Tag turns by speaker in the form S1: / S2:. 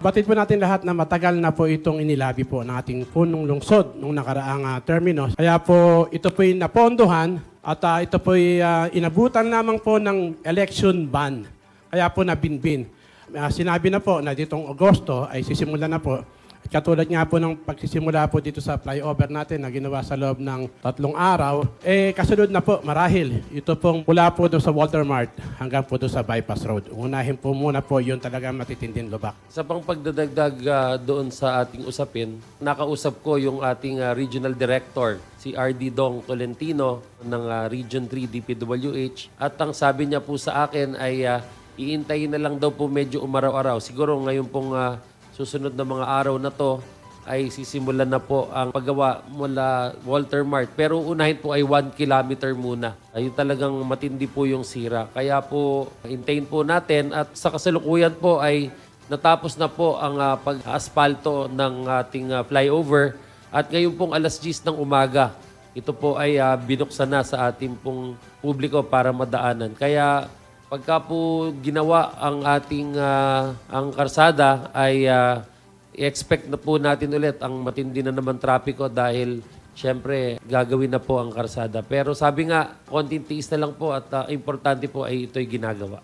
S1: Batid po natin lahat na matagal na po itong inilabi po ng ating punong lungsod nung nakaraang ah, terminos. Kaya po ito po'y napondohan at ah, ito po'y ah, inabutan lamang po ng election ban. Kaya po nabinbin. Ah, sinabi na po na ditong Agosto ay sisimula na po. At katulad nga po ng pagsisimula po dito sa flyover natin na ginawa sa loob ng tatlong araw, eh kasunod na po marahil. Ito pong mula po doon sa Walter Mart hanggang po doon sa Bypass Road. Unahin po muna po yun talaga matitinding lubak.
S2: Sa pang pagdadagdag ah, doon sa ating usapin, nakausap ko yung ating ah, regional director, si RD Dong Tolentino ng ah, Region 3 DPWH. At ang sabi niya po sa akin ay ah, iintayin na lang daw po medyo umaraw-araw. Siguro ngayon pong ah, susunod na mga araw na to ay sisimulan na po ang paggawa mula Walter Mart. Pero unahin po ay 1 kilometer muna. Ayun talagang matindi po yung sira. Kaya po, hintayin po natin at sa kasalukuyan po ay natapos na po ang ah, pag-aspalto ng ating ah, flyover at ngayon pong alas 10 ng umaga, ito po ay ah, binuksan na sa ating pong publiko para madaanan. Kaya pagka po ginawa ang ating ah, ang karsada ay ah, i-expect na po natin ulit ang matindi na naman trapiko dahil syempre gagawin na po ang karsada. Pero sabi nga, konting tiis na lang po at ah, importante po ay ito'y ginagawa.